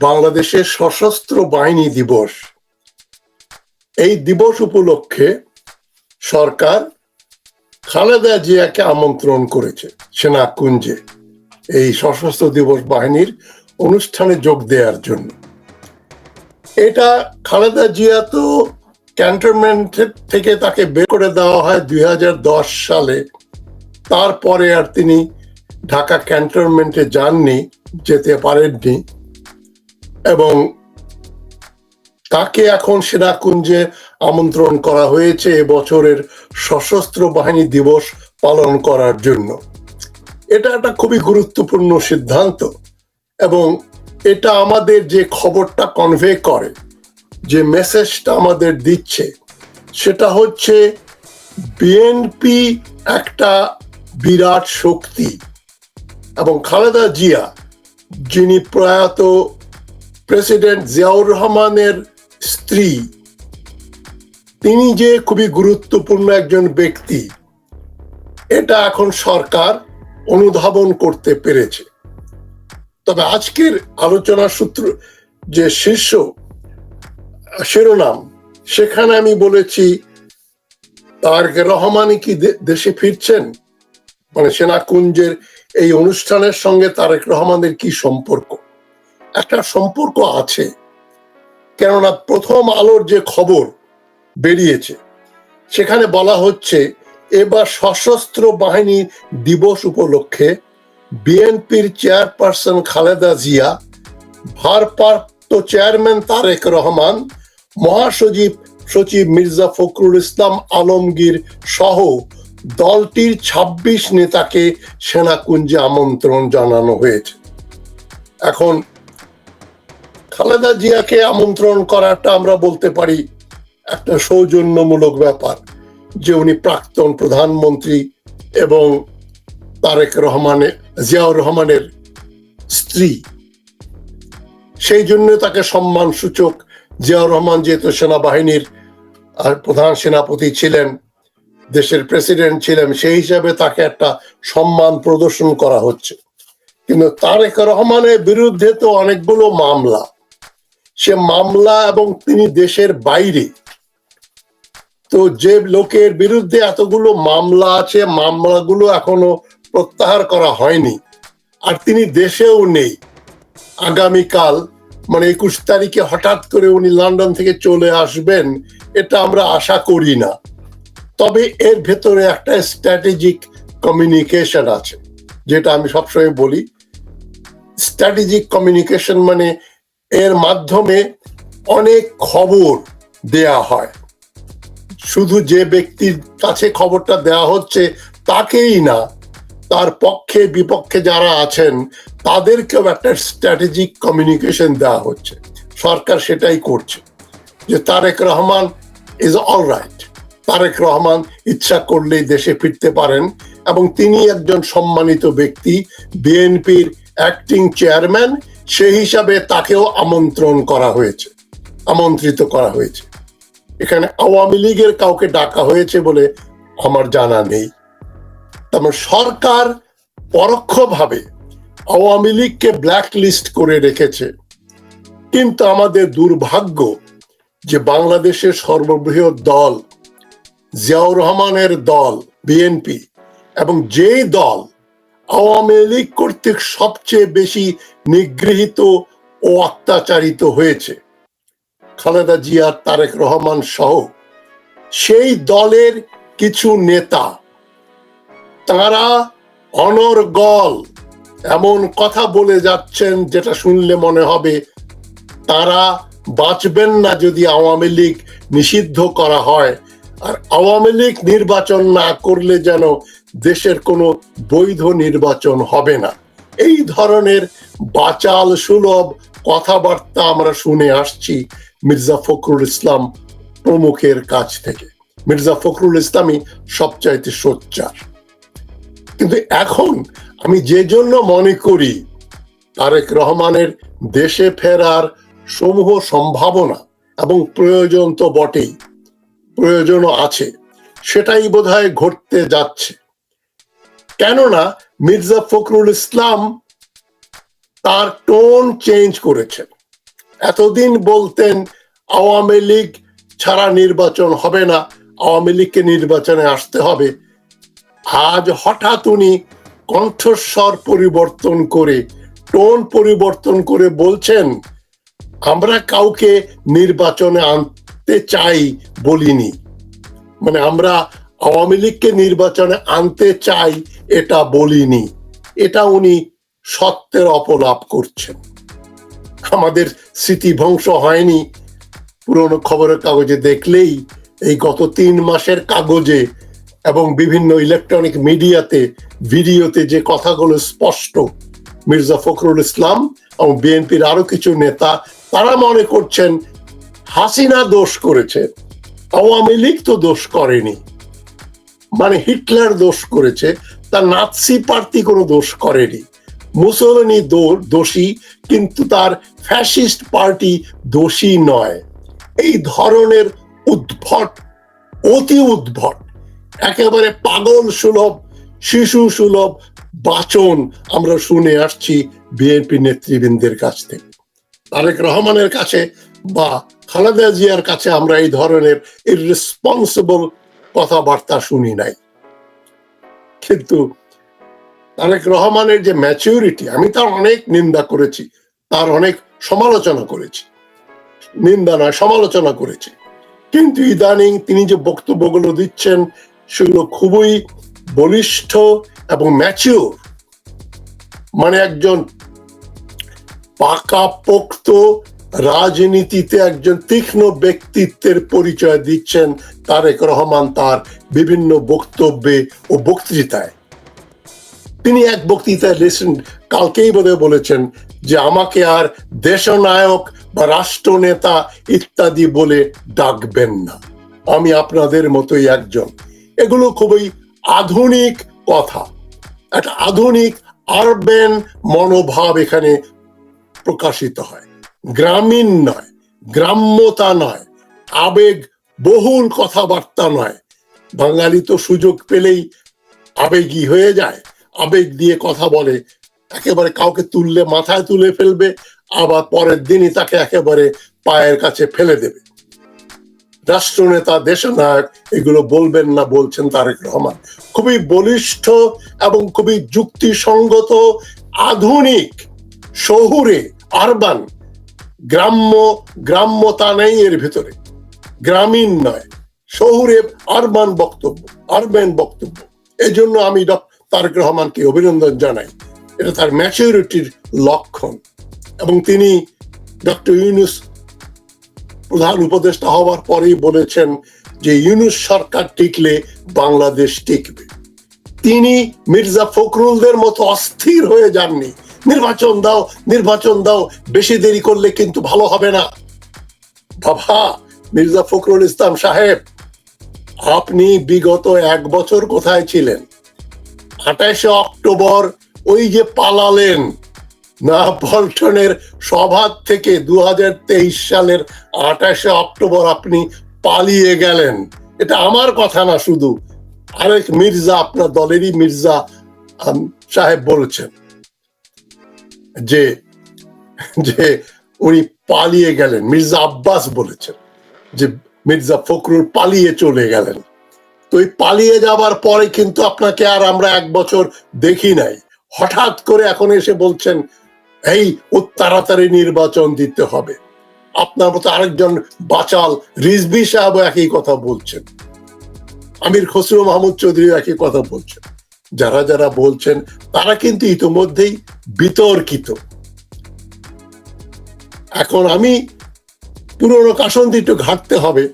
বাংলাদেশের সশস্ত্র বাহিনী দিবস। এই দিবস উপলক্ষে সরকার খালেদা জিয়াকে আমন্ত্রণ করেছে সেনাকুঞ্জে এই সশস্ত্র দিবস বাহিনীর অনুষ্ঠানে যোগ দেওয়ার জন্য। এটা খালেদা জিয়া তো ক্যান্টনমেন্ট থেকে তাকে বের করে দেওয়া হয় দুই হাজার দশ সালে। তারপরে আর তিনি ঢাকা ক্যান্টনমেন্টে যাননি, যেতে পারেননি। এবং তাকে এখন সেনাকুঞ্জে আমন্ত্রণ করা হয়েছে বছরের সশস্ত্র বাহিনী দিবস পালন করার জন্য। এটা একটা খুবই গুরুত্বপূর্ণ সিদ্ধান্ত এবং এটা আমাদের যে খবরটা কনভে করে, যে মেসেজটা আমাদের দিচ্ছে, সেটা হচ্ছে বিএনপি একটা বিরাট শক্তি এবং খালেদা জিয়া, যিনি প্রয়াত প্রেসিডেন্ট জিয়াউর রহমানের স্ত্রী। তিনি যে খুবই গুরুত্বপূর্ণ একজন ব্যক্তি, এটা এখন সরকার অনুধাবন করতে পেরেছে। তবে আজকের আলোচনা সূত্র যে শীর্ষ শিরোনাম, সেখানে আমি বলেছি, তারেক রহমান কি দেশে ফিরছেন? মানে সেনাকুঞ্জের এই অনুষ্ঠানের সঙ্গে তারেক রহমানের কি সম্পর্ক? একটা সম্পর্ক আছে। কেননা প্রথম আলোর যে খবর বেরিয়েছে, সেখানে বলা হচ্ছে এবার সশস্ত্র বাহিনী দিবস উপলক্ষে বিএনপির চেয়ারপারসন খালেদা জিয়া, ভারপ্রাপ্ত চেয়ারম্যান তারেক রহমান, মহাসচিব সচিব মির্জা ফখরুল ইসলাম আলমগীর সহ দলটির ২৬ নেতাকে সেনাকুঞ্জে আমন্ত্রণ জানানো হয়েছে। এখন খালেদা জিয়াকে আমন্ত্রণ করাটা আমরা বলতে পারি একটা সৌজন্যমূলক ব্যাপার যে উনি প্রাক্তন প্রধানমন্ত্রী এবং তারেক রহমানের জিয়াউর রহমানের স্ত্রী। সেই জন্য তাকে সম্মান সূচক জিয়াউর রহমান যেহেতু সেনাবাহিনীর আর প্রধান সেনাপতি ছিলেন, দেশের প্রেসিডেন্ট ছিলেন, সেই হিসাবে তাকে একটা সম্মান প্রদর্শন করা হচ্ছে। কিন্তু তারেক রহমানের বিরুদ্ধে তো অনেকগুলো মামলা সে মামলা এবং তিনি দেশের বাইরে। তো যে লোকের বিরুদ্ধে এতগুলো মামলা আছে, মামলাগুলো এখনও প্রত্যাহার করা হয়নি। আর তিনি দেশেও নেই। আগামীকাল মানে একুশ তারিখে হঠাৎ করে উনি লন্ডন থেকে চলে আসবেন, এটা আমরা আশা করি না। তবে এর ভেতরে একটা স্ট্র্যাটেজিক কমিউনিকেশন আছে, যেটা আমি সবসময় বলি। স্ট্র্যাটেজিক কমিউনিকেশন মানে এর মাধ্যমে অনেক খবর দেয়া হয়। শুধু যে ব্যক্তির কাছে খবরটা দেওয়া হচ্ছে তাকেই না, তার পক্ষে বিপক্ষে যারা আছেন, তাদেরকেও একটা স্ট্র্যাটেজিক কমিউনিকেশন দেওয়া হচ্ছে। সরকার সেটাই করছে যে Tarek Rahman is all right Tarek Rahman ইচ্ছা করলেই দেশে ফিরতে পারেন এবং তিনি একজন সম্মানিত ব্যক্তি, বিএনপির অ্যাক্টিং চেয়ারম্যান সেই হিসাবে তাকেও আমন্ত্রণ করা হয়েছে, আমন্ত্রিত করা হয়েছে। এখানে আওয়ামী লীগের কাউকে ডাকা হয়েছে বলে আমার জানা নেই। তেমন সরকার পরোক্ষভাবে আওয়ামী লীগকে ব্ল্যাক লিস্ট করে রেখেছে। কিন্তু আমাদের দুর্ভাগ্য যে বাংলাদেশের সর্ববৃহৎ দল, জিয়াউর রহমানের দল, বিএনপি, এবং যেই দল আওয়ামী লীগ কর্তৃক সবচেয়ে বেশি নিগৃহীত ও অত্যাচারিত হয়েছে। খালেদা জিয়া, তারেক রহমান সহ সেই দলের কিছু নেতা, তারা অনর্গল এমন কথা বলে যাচ্ছেন যেটা শুনলে মনে হবে তারা বাঁচবেন না যদি আওয়ামী লীগ নিষিদ্ধ করা হয়। আর আওয়ামী লীগ নির্বাচন না করলে যেন দেশের কোনো বৈধ নির্বাচন হবে না। এই ধরনের বাচাল সুলভ কথাবার্তা আমরা শুনে আসছি মির্জা ফখরুল ইসলাম প্রমুখের কাছ থেকে। মির্জা ফখরুল ইসলামই সবচাইতে সোচ্চার। কিন্তু এখন আমি যে জন্য মনে করি, তারেক রহমানের দেশে ফেরার সমূহ সম্ভাবনা এবং প্রয়োজন তো বটেই, প্রয়োজনও আছে, সেটাই বোধহয় ঘটতে যাচ্ছে। কেননা মির্জা ফখরুল ইসলাম তার টোন চেঞ্জ করেছেন। এতদিন বলতেন, আওয়ামী লীগ ছাড়া নির্বাচন হবে না, আওয়ামী লীগকে নির্বাচনে আসতে হবে। আজ হঠাৎ উনি কণ্ঠস্বর পরিবর্তন করে টোন পরিবর্তন করে বলছেন, আমরা কাউকে নির্বাচনে আনতে চাই বলিনি। মানে আমরা আওয়ামী লীগকে নির্বাচনে আনতে চাই এটা বলিনি। এটা উনি সত্যের অপলাপ করছেন। আমাদের স্মৃতি ধ্বংস হয়নি। পুরনো খবরের কাগজে দেখলেই এই গত তিন মাসের কাগজে এবং বিভিন্ন ইলেকট্রনিক মিডিয়াতে, ভিডিওতে যে কথাগুলো স্পষ্ট, মির্জা ফখরুল ইসলাম এবং বিএনপির আরও কিছু নেতা, তারা মনে করছেন হাসিনা দোষ করেছে। আওয়ামী লীগ তো দোষ করেনি। মানে হিটলার দোষ করেছে তার নাৎসি পার্টি কোনো দোষ করেনি। মুসলিনী দো- দোষী, কিন্তু তার ফ্যাসিস্ট পার্টি দোষী নয়। এই ধরনের উদ্ভট, অতি উদ্ভট, একেবারে পাগল সুলভ, শিশু সুলভ বাচন আমরা শুনে আসছি বিএনপি নেতৃবৃন্দের কাছ থেকে। তারেক রহমানের কাছে বা খালেদা জিয়ার কাছে আমরা এই ধরনের ইররেসপন্সিবল কথাবার্তা শুনি নাই। কিন্তু তারেক রহমানের যে ম্যাচিউরিটি আমি তার অনেক নিন্দা করেছি, তার অনেক সমালোচনা করেছি। নিন্দা নয়, সমালোচনা করেছি। কিন্তু ইদানিং তিনি যে বক্তব্যগুলো দিচ্ছেন, সেগুলো খুবই বলিষ্ঠ এবং ম্যাচিওর মানে একজন পাকাপোক্ত রাজনীতিতে একজন তীক্ষ্ণ ব্যক্তিত্বের পরিচয় দিচ্ছেন তারেক রহমান তার বিভিন্ন বক্তব্যে ও বক্তৃতায়। তিনি এক বক্তৃতায় রিসেন্ট কালকেই বোধহয় বলেছেন যে, আমাকে আর দেশনায়ক বা রাষ্ট্রনেতা ইত্যাদি বলে ডাকবেন না। আমি আপনাদের মতোই একজন। এগুলো খুবই আধুনিক কথা। একটা আধুনিক আরবেন মনোভাব এখানে প্রকাশিত হয়। গ্রামীণ নয়, গ্রাম্যতা নয়, আবেগ বহুল কথাবার্তা নয়। বাঙালি তো সুযোগ পেলেই আবেগী হয়ে যায়, আবেগ দিয়ে কথা বলে, একেবারে কাউকে তুললে মাথায় তুলে ফেলবে, আবার পরের দিনই তাকে একেবারে পায়ের কাছে ফেলে দেবে। রাষ্ট্রনেতা, দেশনায়ক, এগুলো বলবেন না বলছেন তারেক রহমান। খুবই বলিষ্ঠ এবং খুবই যুক্তিসঙ্গত, আধুনিক, শহুরে, আরবান গ্রাম্য, গ্রাম্যতা নেই এর ভিতরে। গ্রামীণ নয়। শহুরে আরবান বক্তব্য আরবান বক্তব্য। এই জন্য আমি তারেক রহমানকে অভিনন্দন জানাই। এটা তার ম্যাচুরিটির লক্ষণ। এবং তিনি ডক্টর ইউনুস প্রধান উপদেষ্টা হওয়ার পরেই বলেছেন যে ইউনুস সরকার টিকলে বাংলাদেশ টিকবে। তিনি মির্জা ফখরুলদের মতো অস্থির হয়ে যাননি। নির্বাচন দাও নির্বাচন দাও। বেশি দেরি করলে কিন্তু ভালো হবে না। বাবা, মির্জা ফখরুল ইসলাম সাহেব, আপনি বিগত এক বছর কোথায় ছিলেন? আঠাশে অক্টোবর ওই যে পালালেন না পল্টনের সভা থেকে দু হাজার তেইশ সালের আঠাশে অক্টোবর আপনি পালিয়ে গেলেন। এটা আমার কথা না শুধু। আরেক মির্জা, আপনার দলেরই মির্জা সাহেব বলেছেন। যে যে উনি পালিয়ে গেলেন, মির্জা আব্বাস বলেছেন যে মির্জা ফখরুল পালিয়ে চলে গেলেন। তো পালিয়ে যাবার পরে কিন্তু আপনাকে আর আমরা এক বছর দেখি নাই। হঠাৎ করে এখন এসে বলছেন, এই তাড়াতাড়ি নির্বাচন দিতে হবে। আপনার মতো আরেকজন বাচাল রিজবি সাহেব একই কথা বলছেন। আমির খসরু মাহমুদ চৌধুরী একই কথা বলছেন। যারা যারা বলছেন, তারা কিন্তু ইতোমধ্যেই বিতর্কিত। এখন আমি পুরনো কাসন্দি একটু ঘাটতে হবে।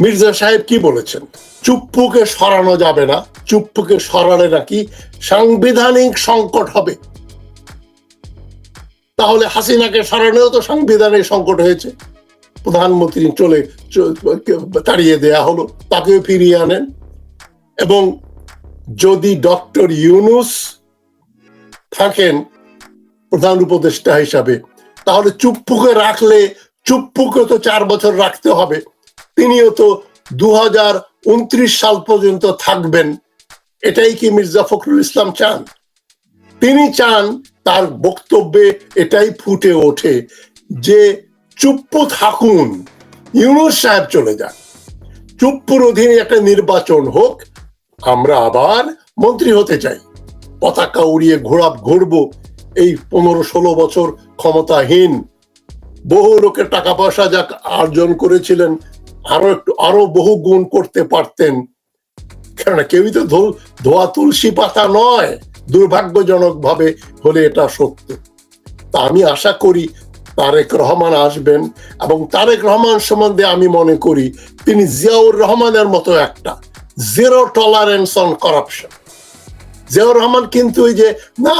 মির্জা সাহেব কি বলেছেন? চুপ্পুকে সরানো যাবে না, চুপ্পুকে সরালে নাকি সাংবিধানিক সংকট হবে। তাহলে হাসিনাকে সরানোও তো সাংবিধানিক সংকট হয়েছে। প্রধানমন্ত্রী চলে তাড়িয়ে দেয়া হলো তাকেও ফিরিয়ে আনেন। এবং যদি ডক্টর ইউনুস থাকেন প্রধান উপদেষ্টা হিসাবে, তাহলে চুপ্পুকে রাখলে, চুপ্পুকে তো চার বছর রাখতে হবে। তিনিও তো দু হাজার উনত্রিশ সাল পর্যন্ত থাকবেন। এটাই কি মির্জা ফখরুল ইসলাম চান? তিনি চান তার বক্তব্যে এটাই ফুটে ওঠে যে চুপ্পু থাকুন, ইউনুস সাহেব চলে যান। চুপ্পুর অধীনে একটা নির্বাচন হোক, আমরা আবার মন্ত্রী হতে চাই। পতাকা উড়িয়ে ঘোরা ঘুরবো। এই পনেরো ষোলো বছর ক্ষমতাহীন। বহু লোকের টাকা পয়সা যা অর্জন করেছিলেন, আরও একটু, আরও বহু গুণ করতে পারতেন। কেননা কেউই তো ধোয়া তুলসী পাতা নয় দুর্ভাগ্যজনক ভাবে হলে এটা সত্য। তা আমি আশা করি তারেক রহমান আসবেন এবং তারেক রহমান সম্বন্ধে আমি মনে করি তিনি জিয়াউর রহমানের মতো একটা zero tolerance on corruption Ziaur Rahman কিন্তু ওই যে না